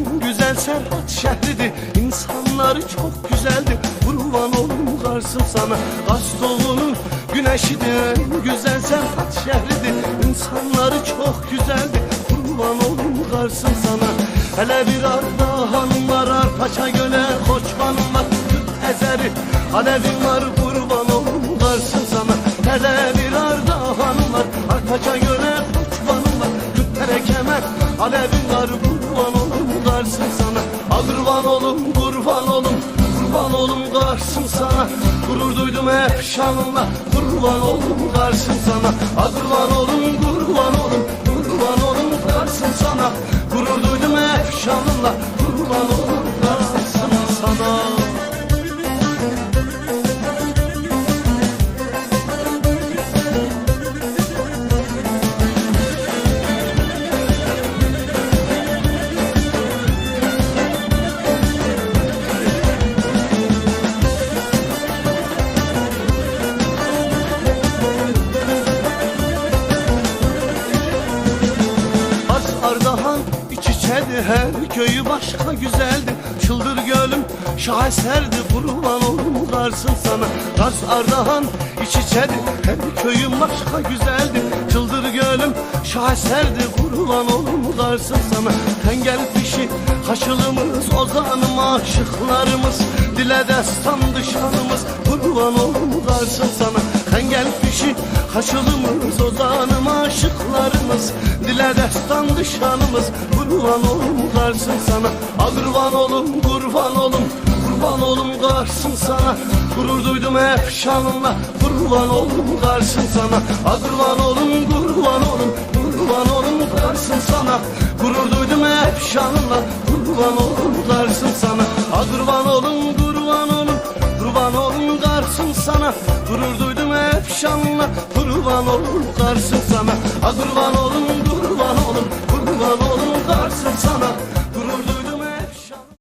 En güzel Serhat şehridir İnsanları çok güzeldi. Kurban olum karsım sana Kastov'un güneşidir En güzel Serhat şehridir İnsanları çok güzeldi Kurban olum karsım sana. Hele bir arda hanım var Arpaça göle koçmanım var Kürt ezeri Alevim var kurban olum karsım sana. Hele bir arda hanım var Arpaça göle koçmanım var Kütlere kemer alevin kurban olum kurban olum kurban olum karsın sana. Gurur duydum hep şanınla kurban olum karsın sana. Ah kurban olum kurban olum kurban olum karsın sana. Gurur duydum hep şanınla kurban olum karsın sana. Az içeydi her köyü başka güzeldi Çıldır gölüm şaheserdi kurban olum karsın sana? Kars Ardahan iç içeydi her köyüm başka güzeldi Çıldır gölüm şaheserdi kurban olum karsın sana? Tengel pişi kaşılımız ozanım aşıklarımız. Dile destan dışanımız kurban olum karsın sana? Tengel pişi kaşılımız ozanım aşıklarımız Dile destan dışanımız kurban olum karsın sana. Kurban olum kurban olum kurban olum karsın sana. Gurur duydum hep şanınla kurban olum karsın sana. Kurban olum kurban olum kurban olum karsın sana. Gurur duydum hep şanınla kurban olum karsın sana. Kurban olum kurban olum kurban olum karsın sana. Gurur duydum hep şanınla kurban olum karsın sana. Kurban olum kurban olum karsın sana